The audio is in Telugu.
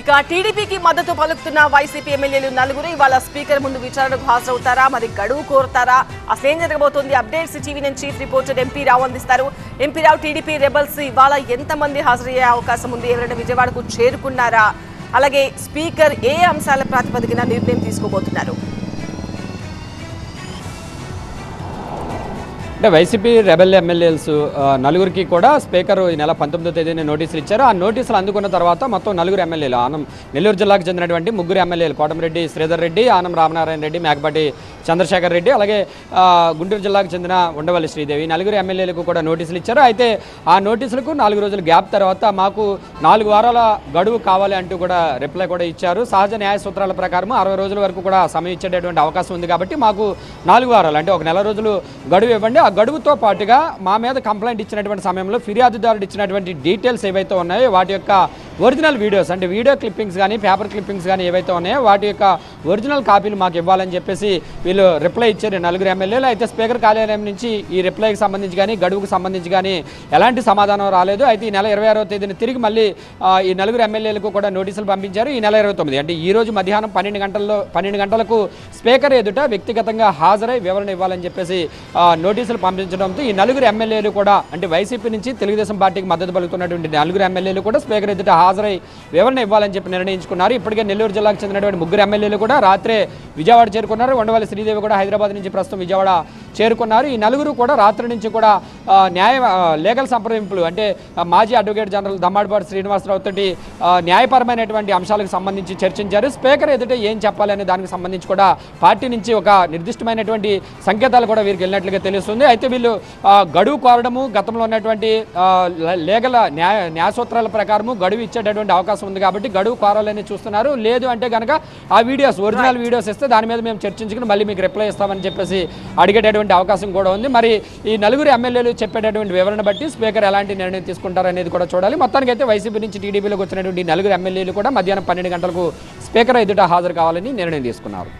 ఇక టీడీపీకి మద్దతు పలుకుతున్న వైసీపీ ఎమ్మెల్యేలు నలుగురు. ఇవాళ స్పీకర్ ముందు విచారణకు హాజరవుతారా? మరి గడువు కోరుతారా? అసలేం ఏం జరగబోతోంది? అప్డేట్స్ టీవీ నుంచి చీఫ్ రిపోర్టర్ ఎంపీ రావు అందిస్తారు. ఎంపీ రావు టీడీపీ రెబల్స్ ఇవాళ ఎంతమంది హాజరయ్యే అవకాశం ఉంది? ఎవరైనా విజయవాడకు చేరుకున్నారా? అలాగే స్పీకర్ ఏ అంశాల ప్రాతిపదికన నిర్ణయం తీసుకోబోతున్నారు? అంటే వైసీపీ రెబెల్ ఎమ్మెల్యేస్ నలుగురికి కూడా స్పీకర్ ఈ నెల పంతొమ్మిదో తేదీన నోటీసులు ఇచ్చారు. ఆ నోటీసులు అందుకున్న తర్వాత మొత్తం నలుగురు ఎమ్మెల్యేలు ఆనం నెల్లూరు జిల్లాకు చెందినటువంటి ముగ్గురు ఎమ్మెల్యేలు కోటమిరెడ్డి శ్రీధర్ రెడ్డి ఆనం రామనారాయణ రెడ్డి మేకపాటి చంద్రశేఖర్ రెడ్డి అలాగే గుంటూరు జిల్లాకు చెందిన ఉండవల్లి శ్రీదేవి. నలుగురు ఎమ్మెల్యేలకు కూడా నోటీసులు ఇచ్చారు. అయితే ఆ నోటీసులకు నాలుగు రోజుల గ్యాప్ తర్వాత మాకు నాలుగు వారాల గడువు కావాలి అంటూ కూడా రిప్లై కూడా ఇచ్చారు. సహజ న్యాయ సూత్రాల ప్రకారం అరవై రోజుల వరకు కూడా సమయం ఇచ్చేటటువంటి అవకాశం ఉంది కాబట్టి మాకు నాలుగు వారాలు అంటే ఒక నెల రోజులు గడువు ఇవ్వండి. గడువుతో పాటుగా మా మీద కంప్లైంట్ ఇచ్చినటువంటి సమయంలో ఫిర్యాదుదారుడు ఇచ్చినటువంటి డీటెయిల్స్ ఏవైతే ఉన్నాయో వాటి యొక్క ఒరిజినల్ వీడియోస్ అంటే వీడియో క్లిప్పింగ్స్ కానీ పేపర్ క్లిప్పింగ్స్ కానీ ఏవైతే ఉన్నాయో వాటి యొక్క ఒరిజినల్ కాపీలు మాకు ఇవ్వాలని చెప్పేసి వీళ్ళు రిప్లై ఇచ్చారు. నలుగురు ఎమ్మెల్యేలు అయితే స్పీకర్ కార్యాలయం నుంచి ఈ రిప్లైకి సంబంధించి కానీ గడువుకు సంబంధించి కానీ ఎలాంటి సమాధానం రాలేదు. అయితే ఈ నెల ఇరవై ఆరో తేదీన తిరిగి మళ్ళీ ఈ నలుగురు ఎమ్మెల్యేలకు కూడా నోటీసులు పంపించారు. ఈ నెల ఇరవై తొమ్మిది అంటే ఈ రోజు మధ్యాహ్నం పన్నెండు గంటల్లో పన్నెండు గంటలకు స్పీకర్ ఎదుట వ్యక్తిగతంగా హాజరై వివరణ ఇవ్వాలని చెప్పేసి నోటీసులు పంపించడంతో ఈ నలుగురు ఎమ్మెల్యేలు కూడా అంటే వైసీపీ నుంచి తెలుగుదేశం పార్టీకి మద్దతు పలుకుతున్నటువంటి నలుగురు ఎమ్మెల్యేలు కూడా స్పీకర్ ఎదుట హాజరై వివరణ ఇవ్వాలని చెప్పి నిర్ణయించుకున్నారు. ఇప్పటికే నెల్లూరు జిల్లాకు చెందినటువంటి ముగ్గురు ఎమ్మెల్యేలు కూడా రాత్రే విజయవాడ చేరుకున్నారు. ఉండవల్లి శ్రీదేవి కూడా హైదరాబాద్ నుంచి ప్రస్తుతం విజయవాడ చేరుకున్నారు. ఈ నలుగురు కూడా రాత్రి నుంచి కూడా న్యాయ లీగల్ సంప్రదింపులు అంటే మాజీ అడ్వకేట్ జనరల్ దమ్మాడిపాటి శ్రీనివాసరావు తోటి న్యాయపరమైనటువంటి అంశాలకు సంబంధించి చర్చించారు. స్పీకర్ ఎదుట ఏం చెప్పాలి అనే దానికి సంబంధించి కూడా పార్టీ నుంచి ఒక నిర్దిష్టమైనటువంటి సంకేతాలు కూడా వీరికి వెళ్ళినట్లుగా తెలుస్తుంది. అయితే వీళ్ళు గడువు కోరడము గతంలో ఉన్నటువంటి ఆ, లీగల్ న్యాయ న్యాయసూత్రాల ప్రకారము గడువు ఇచ్చేటటువంటి అవకాశం ఉంది కాబట్టి గడువు కోరాలని చూస్తున్నారు. లేదు అంటే కనుక ఆ వీడియోస్ ఒరిజినల్ వీడియోస్ ఇస్తే దాని మీద మేము చర్చించుకుని మళ్ళీ మీకు రిప్లై ఇస్తామని చెప్పేసి అడిగేటటువంటి అవకాశం కూడా ఉంది. మరి ఈ నలుగురు ఎమ్మెల్యేలు చెప్పేటటువంటి వివరణ బట్టి స్పీకర్ ఎలాంటి నిర్ణయం తీసుకుంటారు అనేది కూడా చూడాలి. మొత్తానికి అయితే వైసీపీ నుంచి టీడీపీలోకి వచ్చినటువంటి నలుగురు ఎమ్మెల్యేలు కూడా మధ్యాహ్నం పన్నెండు గంటలకు స్పీకర్ ఎదుట హాజరు కావాలని నిర్ణయం తీసుకున్నారు.